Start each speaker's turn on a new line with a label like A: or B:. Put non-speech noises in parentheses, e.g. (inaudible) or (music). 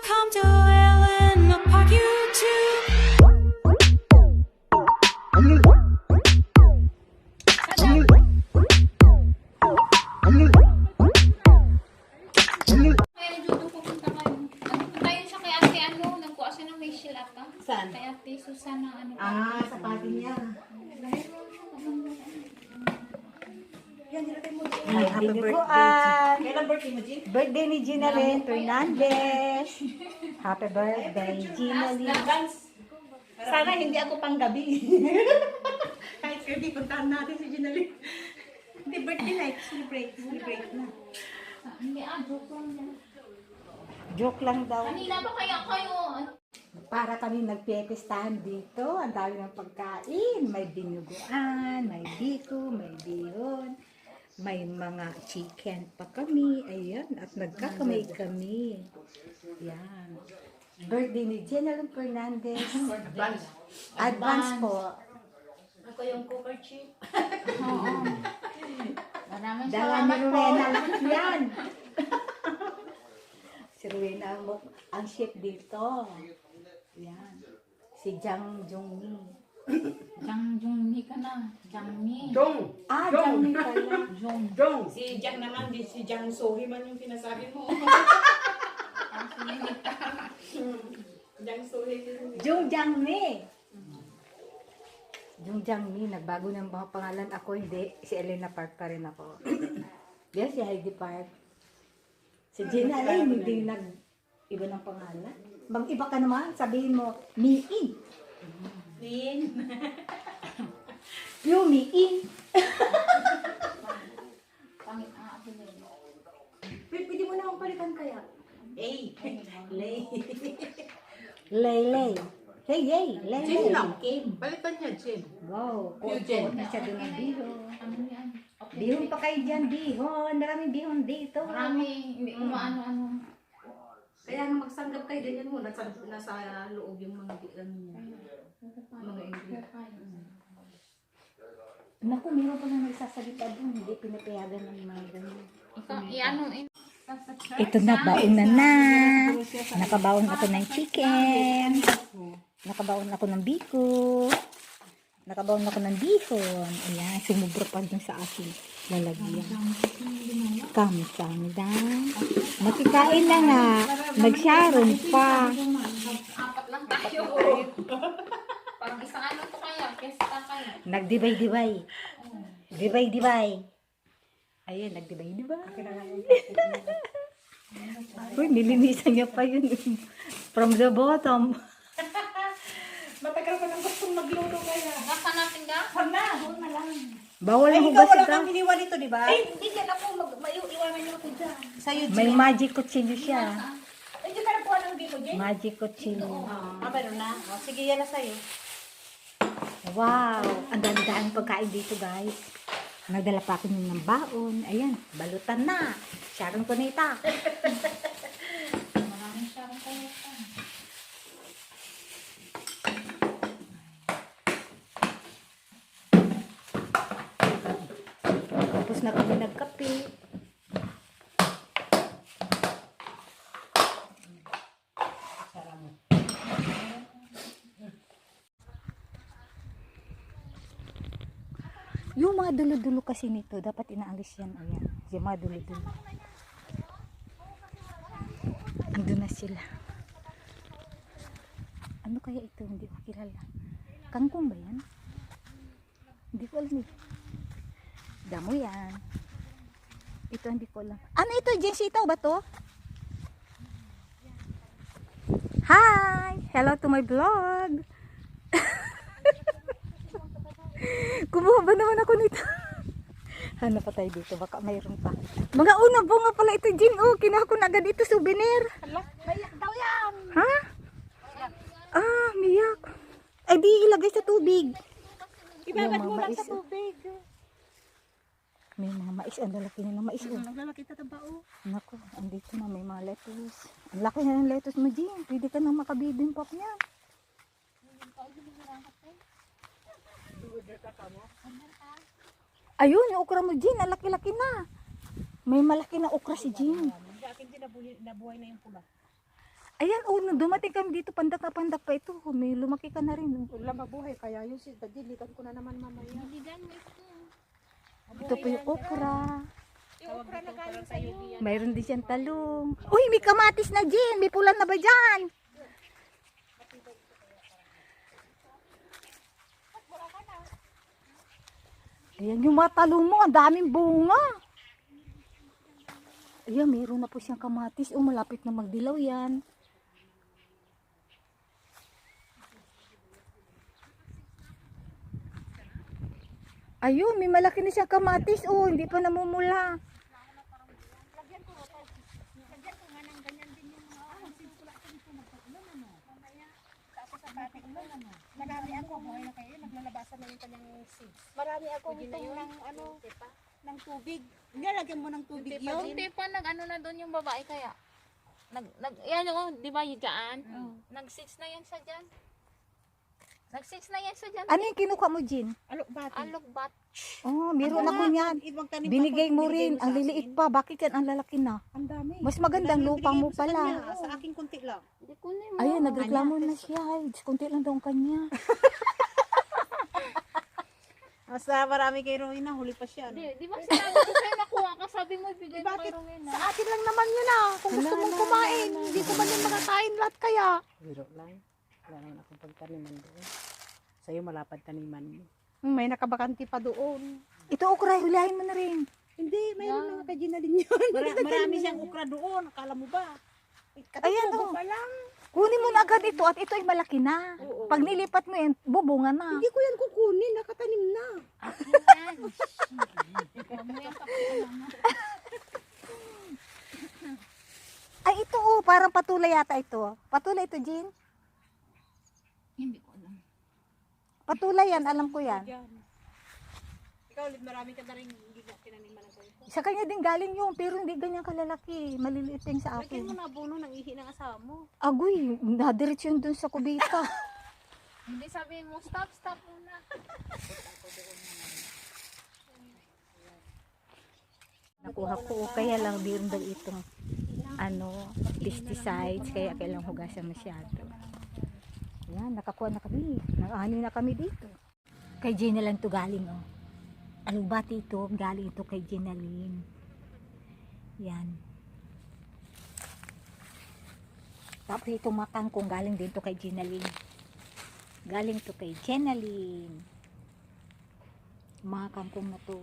A: Welcome to Ellen Park YouTube.
B: Kaya Judo pupunta kayo. Nagpunta yun siya kay ate
C: happy birthday.
D: Kailan birthday mo, Jim?
C: Birthday ni Gina Lynn Fernandez. Happy birthday, Gina Lynn.
D: Sana hindi ako pang gabi. (laughs) Kahit pwede, puntahan natin si Ginalyn. Hindi, birthday night. Celebrate. Celebrate na.
B: Hindi ah, joke lang yan.
C: Joke lang daw.
B: Kanina pa kaya kayo?
C: Para kami nagpipistahan dito. Ang dami ng pagkain. May binuguan, may biko, may bihon. May mga chicken pa kami. Ayan. At nagkakamay kami. Yan. Birthday ni Lynn Fernandez. (laughs)
D: Advance.
C: Advance po.
D: Ako yung cooker chip.
B: Oo. (laughs) Maraming
C: Dala ni
B: salamat po.
C: Rowena lahat (laughs) yan. si Rowena ang, ang chef dito. Yan. Si Jang Jongmi.
B: Jang Jungmi ka na. Jangmi.
D: Dong!
C: Ah,
D: Jong.
C: Jangmi pala.
B: Jong.
D: Dong! Si Jang naman, di si Jang Sohi man yung pinasabi mo. (laughs) Jang Sohi.
C: Jung Jangmi. Jung Jangmi. Nagbago ng mga pangalan. Ako hindi. Si Elena Park pa rin ako. (laughs) Yan si Heidi Park. Si Gina Lynn, hindi nag iba ng pangalan. Mag-iba ka naman, sabihin mo, Miin.
D: Lin.
C: Pew Miin.
B: Pangit ah, ate Lay.
C: Pwede mo na akong palitan kaya.
D: Hey. Lay.
C: Lay, Hey, hey, lay,
D: Jim
C: lay.
D: lang, Kim. Balikan niya, Jim.
C: Wow, kuot na siya doon ng bihon.
B: Ano.
C: Bihon pa kayo dyan, bihon. Maraming bihon dito.
B: Marami, hindi ko maano-ano.
D: Kaya nang magsanggap kayo, ganyan mo, nasa, nasa loob yung mga ano niya. Mga ingredients.
C: Naku, meron pa na nagsasalita doon. Hindi pinapayagan ng mga ganyan.
B: I-ano,
C: Ito na, baon na na. Nakabaon ako ng chicken. Nakabaon ako ng biko. Nakabaon ako ng bihon. Ayan, sumubro pa dun sa akin. Lalagyan. Kami, kami dan. Makikain na nga. Nagsaron pa.
B: apat lang tayo. Parang isang ano to kaya, pesta kaya.
C: Nagdibay-dibay. Dibay-dibay. Ayun, nagdibay-dibay. (laughs) Uy, nilinisan niya pa yun. From the bottom.
D: Matagal ko nang gustong magluto kaya.
B: Baka natin ga?
D: Sana, doon na lang.
C: Bawal
D: Ay,
C: ang
D: ikaw
C: hugas
D: wala
C: ito.
D: kang iniwan ito, di ba? Ay, hindi dyan ako. Mag, mayu, iwanan niyo ako dyan. Sa'yo, Jim.
C: May magic kutsilyo siya.
D: Ay, di ka nakuha ng biko, Jim?
C: Magic kutsilyo.
D: Ah, meron na. Oh, sige, yan na sa'yo.
C: Wow! Ang dami-dami pagkain dito, guys. Nagdala pa ako ng baon. Ayan, balutan na. Sharon Cuneta. (laughs)
B: Maraming sarang kaya pa.
C: Tapos na kami nagkape. Yung mga dulo-dulo kasi nito, dapat inaalis yan. Ayan, yung mga dulo-dulo. Ando na sila. Ano kaya ito? Hindi ko kilala. Kangkong ba yan? Hindi ko alam eh. Damo yan. Ito hindi ko alam. Ano ito? Jensitaw ba to? Hi! Hello to my vlog! (laughs) Kumuha ba naman ako nito? Hanap (laughs) pa tayo dito. Baka mayroon pa. Mga unang bunga pala ito, Jin. Oh, kinuha ko na agad ito souvenir.
D: Mayak daw yan.
C: Ha? Ah, miyak. Ay, di ilagay sa tubig.
D: Ibabad
C: Yung
D: mo lang sa tubig.
C: May mga mais. Ang lalaki na ng mais. Oh.
D: Naglalaki tataba, oh.
C: Naku, andito na may mga lettuce. Ang laki na ng lettuce mo, Jean. Pwede ka nang makabibimbap niya. Ayun, yung okra mo, Jean. Ang laki-laki na. May malaki na okra si Jean.
D: Sa akin din nabuhay na yung pula.
C: Ayan, oh, nung dumating kami dito, pandak na pandak pa ito. May lumaki ka na rin. oh.
D: Wala mabuhay, kaya yun si diligan ko na naman mamaya.
B: Diligan mo ito.
C: Ito po yung okra.
D: Yung okra na galing sa'yo.
C: Mayroon din siyang talong. Uy, may kamatis na, Jen. May pula na ba dyan? Ayan yung mga talong mo. Ang daming bunga. Ayan, meron na po siyang kamatis. Oh, malapit na magdilaw yan. Ayun, may malaki na siyang kamatis. Oh, hindi pa namumula.
D: Marami ako, buhay na kayo, naglalabasan na yung kanyang seeds. Marami ako itong ng ano, ng tubig. Nilagyan mo ng tubig yun.
B: Hindi pa nag ano na doon yung babae kaya. Nag, nag, yan o, di ba yung dyan? Nag-six na yan sa dyan. Nag-six na yan sa dyan.
C: Ano yung kinuha mo, Jin?
D: Alok bati.
B: Alok bat.
C: Oh, meron ako niyan. Binigay mo rin. Ang liliit pa. Bakit yan ang lalaki na?
D: Ang dami.
C: Mas magandang
D: Ang dami
C: lupang
D: binigay
C: mo pala.
D: Sa akin kunti lang.
B: Hindi ko na
C: Ayun, nagreklamo na siya. Kunti lang daw ang kanya. (laughs)
D: Basta marami kay Rowena, huli pa siya.
B: Di, di ba sinabi ko sa'yo nakuha ka, sabi mo ibigay mo kay? Rowena.
D: Sa akin lang naman yun ah. Kung gusto mong kumain, hindi ko man din makakain lahat kaya.
E: Biro lang. Wala naman akong pagtaniman doon. Sa'yo malapad taniman mo.
D: Hmm, May nakabakanti pa doon.
C: Ito, okra. Hulahin mo na rin.
D: Hindi, mayroon mga kajina din yun. (laughs) marami siyang ukra doon. Akala mo ba?
C: Ayan, oh.
D: Katutubo pa lang.
C: Kunin mo na agad ito at ito ay malaki na. Pag nilipat mo yan, bubunga na.
D: Hindi ko yan kukunin. Nakatanim na.
B: Ko naman.
C: Ay, ito oh. Parang patulay yata ito. Patulay ito, Jean.
B: Hindi ko alam.
C: Patulay yan. Alam ko yan.
D: Ikaw ulit marami ka na rin hindi na tinaniman ng ganito.
C: Sa kanya din galing yung pero hindi ganyan kalalaki. Maliliit yung sa
D: Lagyan mo
C: akin.
D: na abono ng ihi ng asawa mo.
C: Agoy, nadiretso yun dun sa kubita. (laughs)
B: Hindi sabihin mo, stop, stop muna.
C: Nakuha ko, kaya lang din daw itong ano, pesticides, kaya kailang hugasan masyado. Yan, nakakuha na kami. Nakahani na kami dito. Kay lang to galing, oh. Alubati ito, galing ito kay Lynn. Yan. Tapos itong makang kong galing din to kay Lynn. Galing to kay Lynn. Mga kangkong na to.